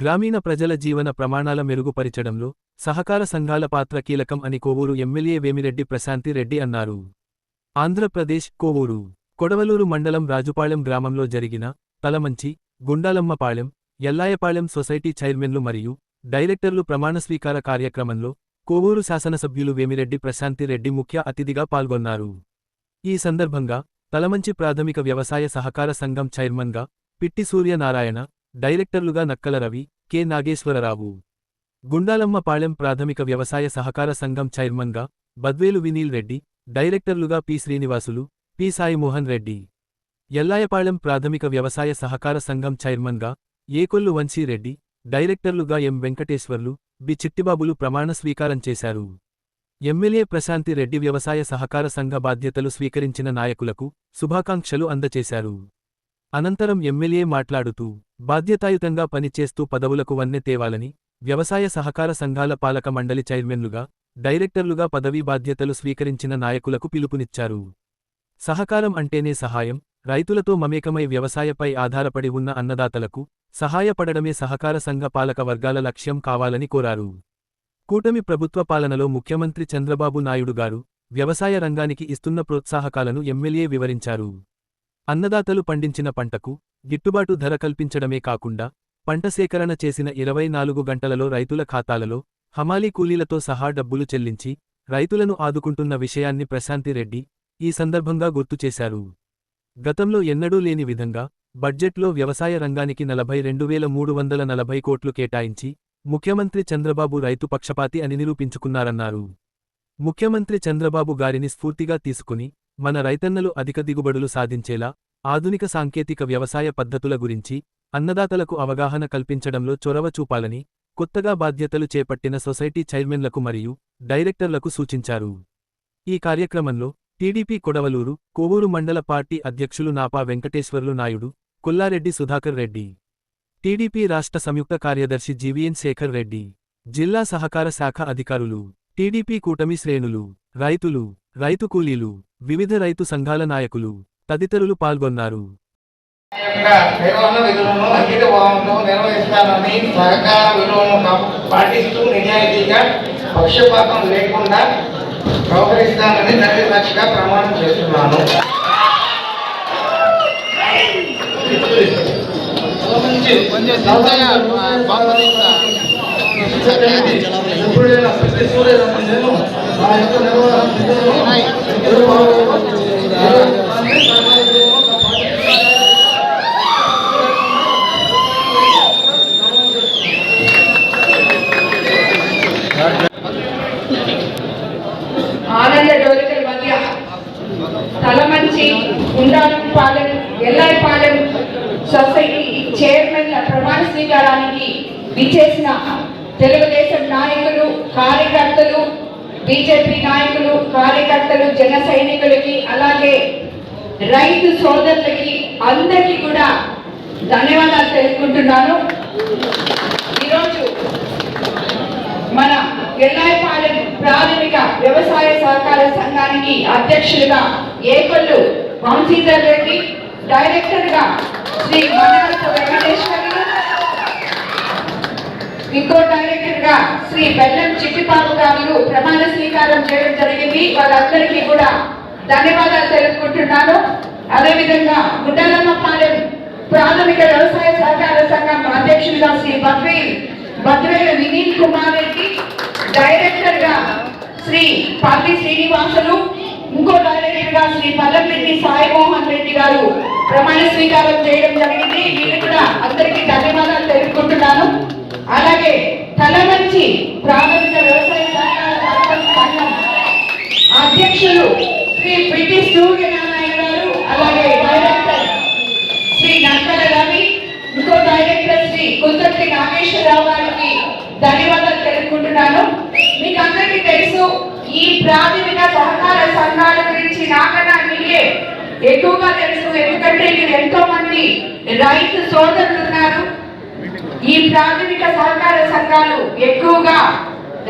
గ్రామీణ ప్రజల జీవన ప్రమాణాల మెరుగుపరిచడంలో సహకార సంఘాల పాత్ర కీలకం అని కోవూరు ఎమ్మెల్యే వేమిరెడ్డి ప్రశాంతి రెడ్డి అన్నారు. ఆంధ్రప్రదేశ్ కోవూరు కొడవలూరు మండలం రాజుపాళెం గ్రామంలో జరిగిన తలమంచి గుండాలమ్మపాళెం ఎల్లాయపాళెం సొసైటీ చైర్మన్లు మరియు డైరెక్టర్లు ప్రమాణస్వీకార కార్యక్రమంలో కోవూరు శాసనసభ్యులు వేమిరెడ్డి ప్రశాంతి రెడ్డి ముఖ్య అతిథిగా పాల్గొన్నారు. ఈ సందర్భంగా తలమంచి ప్రాథమిక వ్యవసాయ సహకార సంఘం చైర్మన్గా పిట్టి సూర్యనారాయణ డైరెక్టర్లుగా నక్కల రవి కె. నాగేశ్వరరావు. గుండాలమ్మపాళెం ప్రాథమిక వ్యవసాయ సహకార సంఘం చైర్మన్గా బద్వేలు వినీల్ రెడ్డి డైరెక్టర్లుగా పి. శ్రీనివాసులు పి. సాయిమోహన్ రెడ్డి. ఎల్లాయపాళెం ప్రాథమిక వ్యవసాయ సహకార సంఘం చైర్మన్గా ఏకొల్లు వంశీరెడ్డి డైరెక్టర్లుగా ఎం. వెంకటేశ్వర్లు బి. చిట్టిబాబులు ప్రమాణ స్వీకారం చేశారు. ఎమ్మెల్యే ప్రశాంతి రెడ్డి వ్యవసాయ సహకార సంఘ బాధ్యతలు స్వీకరించిన నాయకులకు శుభాకాంక్షలు అందచేశారు. అనంతరం ఎమ్మెల్యే మాట్లాడుతూ బాధ్యతాయుతంగా పనిచేస్తూ పదవులకు వన్నె తేవాలని వ్యవసాయ సహకార సంఘాల పాలక మండలి చైర్మన్లుగా డైరెక్టర్లుగా పదవీ బాధ్యతలు స్వీకరించిన నాయకులకు పిలుపునిచ్చారు. సహకారం అంటేనే సహాయం రైతులతో మమేకమై వ్యవసాయపై ఆధారపడి ఉన్న అన్నదాతలకు సహాయపడడమే సహకార సంఘ పాలక వర్గాల లక్ష్యం కావాలని కోరారు. కూటమి ప్రభుత్వ పాలనలో ముఖ్యమంత్రి చంద్రబాబు నాయుడు గారు వ్యవసాయ రంగానికి ఇస్తున్న ప్రోత్సాహకాలను ఎమ్మెల్యే వివరించారు. అన్నదాతలు పండించిన పంటకు గిట్టుబాటు ధర కల్పించడమే కాకుండా పంట సేకరణ చేసిన ఇరవై నాలుగు గంటలలో రైతుల ఖాతాలలో హమాలీ కూలీలతో సహా డబ్బులు చెల్లించి రైతులను ఆదుకుంటున్న విషయాన్ని ప్రశాంతి రెడ్డి ఈ సందర్భంగా గుర్తుచేశారు గతంలో ఎన్నడూ లేని విధంగా బడ్జెట్లో వ్యవసాయ రంగానికి నలభై రెండు వేల మూడు వందల నలభై కోట్లు కేటాయించి ముఖ్యమంత్రి చంద్రబాబు రైతు పక్షపాతి అని నిరూపించుకున్నారన్నారు. ముఖ్యమంత్రి చంద్రబాబు గారిని స్ఫూర్తిగా తీసుకుని మన రైతన్నలు అధిక దిగుబడులు సాధించేలా ఆధునిక సాంకేతిక వ్యవసాయ పద్ధతుల గురించి అన్నదాతలకు అవగాహన కల్పించడంలో చొరవ చూపాలని కొత్తగా బాధ్యతలు చేపట్టిన సొసైటీ చైర్మన్లకు మరియు డైరెక్టర్లకు సూచించారు. ఈ కార్యక్రమంలో టీడీపీ కొడవలూరు కోవూరు మండల పార్టీ అధ్యక్షులు నాపా వెంకటేశ్వర్లు నాయుడు కొల్లారెడ్డి సుధాకర్ రెడ్డి టీడీపీ రాష్ట్ర సంయుక్త కార్యదర్శి జీవీఎన్ శేఖర్ రెడ్డి జిల్లా సహకార శాఖ అధికారులు టీడీపీ కూటమి శ్రేణులు రైతులు రైతు కూలీలు వివిధ రైతు సంఘాల నాయకులు తదితరులు పాల్గొన్నారు. పక్షపాతం లేకుండా ప్రమాణం చేస్తున్నాను. నా యొక్క నిర్వహణ సొసైటీ చైర్మన్ల ప్రమాణ స్వీకారానికి విచ్చేసిన తెలుగుదేశం నాయకులు కార్యకర్తలు బీజేపీ నాయకులు కార్యకర్తలు జన సైనికులకి అలాగే రైతు సోదరులకి అందరికీ కూడా ధన్యవాదాలు తెలుపుకుంటున్నాను. ఈరోజు మన ఎల్లాయిపాలెం ప్రాథమిక వ్యవసాయ సహకార సంఘానికి అధ్యక్షులుగా ఏకొల్లు వంశీధర్ రెడ్డి డైరెక్టర్గా శ్రీ మనారపు వెంకటేశ్వర్లు ఇంకో డైరెక్టర్గా శ్రీ బెల్లం చిట్టిబాబు గారు ప్రమాణ స్వీకారం చేయడం జరిగింది. వాళ్ళందరికీ కూడా ధన్యవాదాలు తెలుపుకుంటున్నాను. అదేవిధంగా గుడ్డలమ్మపాలెం ప్రాథమిక వ్యవసాయ సహకార సంఘం అధ్యక్షులుగా శ్రీ బద్వే బద్వేల వినీల్ కుమార్ రెడ్డి డైరెక్టర్గా శ్రీ పల్లి శ్రీనివాసులు ఇంకో డైరెక్టర్ శ్రీ పల్లంరెడ్డి సాయిమోహన్ రెడ్డి గారు ప్రమాణ స్వీకారం చేయడం జరిగింది. వీళ్ళు కూడా అందరికీ ధన్యవాదాలు తెలుపుకుంటున్నాను. అలాగే తలమంచి ప్రాథమిక వ్యవసాయ సంఘం అధ్యక్షులు శ్రీ పిటి సూర్యనారాయణ గారు అలాగే డైరెక్టర్ శ్రీ నక్కల రవి ఇంకో డైరెక్టర్ శ్రీ కుందర్తి నాగేశ్వరరావు గారికి ధన్యవాదాలు తెలుపుకుంటున్నాను. మీకు అందరికీ తెలుసు ఈ ప్రాథమిక సహకార సంఘం ఎక్కువగా తెలుసు ఎందుకంటే ఇక్కడ ఎంతో మంది రైతు సోదరులు ఉన్నారు. ఈ ప్రాథమిక సహకార సంఘాలు ఎక్కువగా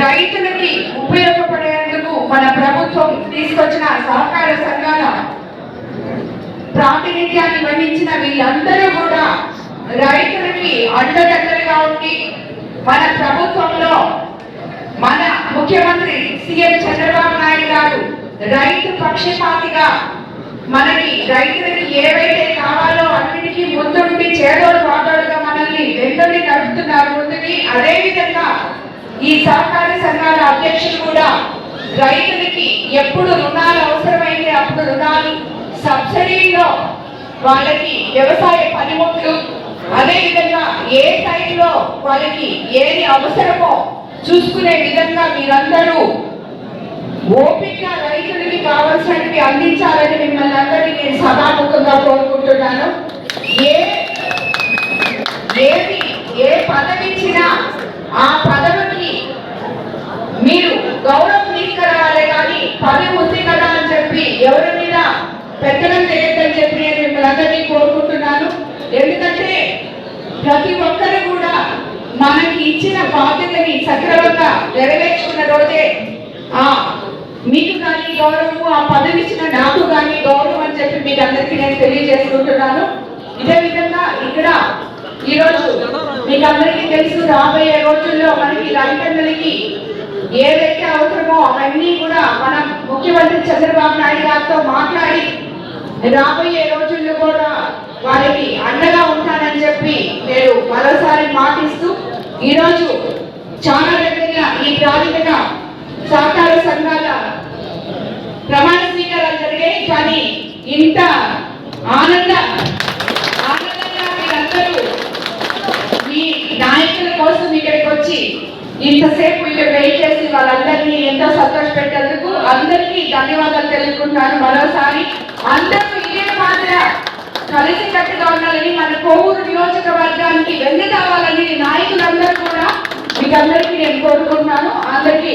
రైతులకి ఉపయోగపడేందుకు మన ప్రభుత్వం తీసుకొచ్చిన సహకార సంఘాల ప్రాతినిధ్యాన్ని వహించిన వీళ్ళందరూ కూడా రైతులకి అండదండలుగా ఉండి మన ప్రభుత్వంలో మన ముఖ్యమంత్రి సీఎం చంద్రబాబు నాయుడు గారు రైతు పక్షపాతిగా మనకి రైతులకి ఏవైతే కావాలో అన్నిటికీ ముందుండి చేదోడు వాదోడుగా మనల్ని వెంటనే నడుపుతున్నారు ముందుకి అదే విధంగా ఈ సహకార సంఘాల అధ్యక్షులు కూడా రైతులకి ఎప్పుడు రుణాలు అవసరమైతే అప్పుడు రుణాలు సబ్సిడీలో వాళ్ళకి వ్యవసాయ పనిముట్లు అదే విధంగా ఏ టైంలో వాళ్ళకి ఏది అవసరమో చూసుకునే విధంగా మీరందరూ ఓపిక రైతులకి కావాల్సినవి అందించాలని మిమ్మల్ని అందరినీ నేను సభాముఖంగా కోరుకుంటున్నాను. ఏ ఏది ఏ పదవి ఇచ్చినా ఆ పదవికి మీరు గౌరవం తీసుకురావాలి కానీ పదవి ఉంది కదా అని చెప్పి ఎవరి మీద పెత్తనం చేయొద్దని చెప్పి నేను మిమ్మల్ని అందరినీ కోరుకుంటున్నాను. ఎందుకంటే ప్రతి ఒక్కరు కూడా మనకి ఇచ్చిన బాధ్యతని సక్రమంగా నెరవేర్చుకున్న రోజే ఆ మీకు కానీ గౌరవము ఆ పదవి ఇచ్చిన నాకు కానీ గౌరవం అని చెప్పి మీకు అందరికీ నేను తెలియజేసుకుంటున్నాను. ఇదే విధంగా ఇక్కడ ఈ రోజు మీకు అందరికీ తెలుసు రాబోయే రోజుల్లో మనకి రైతన్నలకి ఏదైతే అవసరమో అవన్నీ కూడా మనం ముఖ్యమంత్రి చంద్రబాబు నాయుడు గారితో మాట్లాడి రాబోయే రోజుల్లో కూడా వారికి అండగా ఉంటానని చెప్పి నేను మరోసారి మాటిస్తూ ఈరోజు చాలా దగ్గర ఈ ప్రాథమిక సహకార సంఘాల ప్రమాణ స్వీకారాలు జరిగాయి. కానీ ఇంత ఆనంద ఆనందంగా మీరందరూ మీ నాయకుల కోసం ఇక్కడికి వచ్చి ఇంతసేపు ఇక్కడ వెయిట్ చేసి వాళ్ళందరినీ ఎంతో సంతోష పెట్టేందుకు అందరికీ ధన్యవాదాలు తెలుసుకుంటాను మరోసారి అందరూ ఇదే మాదిర కలిసి కట్టుగా ఉండాలని మన కోవూరు నియోజకవర్గానికి వెళ్ళి కావాలని నాయకులందరూ కూడా మీకు అందరికీ నేను కోరుకుంటున్నాను. అందరికీ